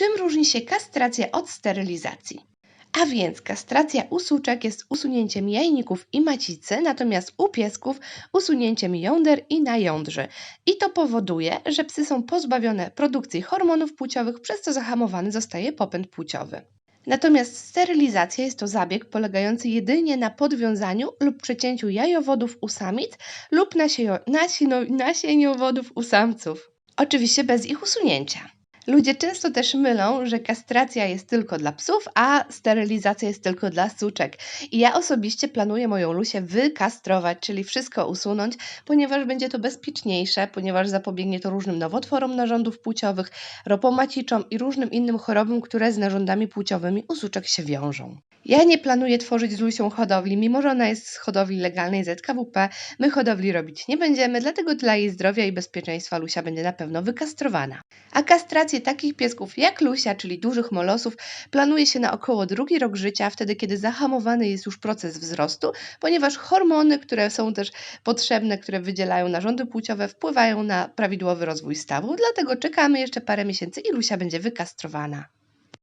Czym różni się kastracja od sterylizacji? A więc kastracja u suczek jest usunięciem jajników i macicy, natomiast u piesków usunięciem jąder i najądrzy. I to powoduje, że psy są pozbawione produkcji hormonów płciowych, przez co zahamowany zostaje popęd płciowy. Natomiast sterylizacja jest to zabieg polegający jedynie na podwiązaniu lub przecięciu jajowodów u samic lub nasieniowodów u samców. Oczywiście bez ich usunięcia. Ludzie często też mylą, że kastracja jest tylko dla psów, a sterylizacja jest tylko dla suczek. I ja osobiście planuję moją Lusię wykastrować, czyli wszystko usunąć, ponieważ będzie to bezpieczniejsze, ponieważ zapobiegnie to różnym nowotworom narządów płciowych, ropomaciczom i różnym innym chorobom, które z narządami płciowymi u suczek się wiążą. Ja nie planuję tworzyć z Lusią hodowli, mimo że ona jest z hodowli legalnej ZKWP, my hodowli robić nie będziemy, dlatego dla jej zdrowia i bezpieczeństwa Lusia będzie na pewno wykastrowana. A kastrację takich piesków jak Lusia, czyli dużych molosów, planuje się na około drugi rok życia, wtedy kiedy zahamowany jest już proces wzrostu, ponieważ hormony, które są też potrzebne, które wydzielają narządy płciowe, wpływają na prawidłowy rozwój stawu, dlatego czekamy jeszcze parę miesięcy i Lusia będzie wykastrowana.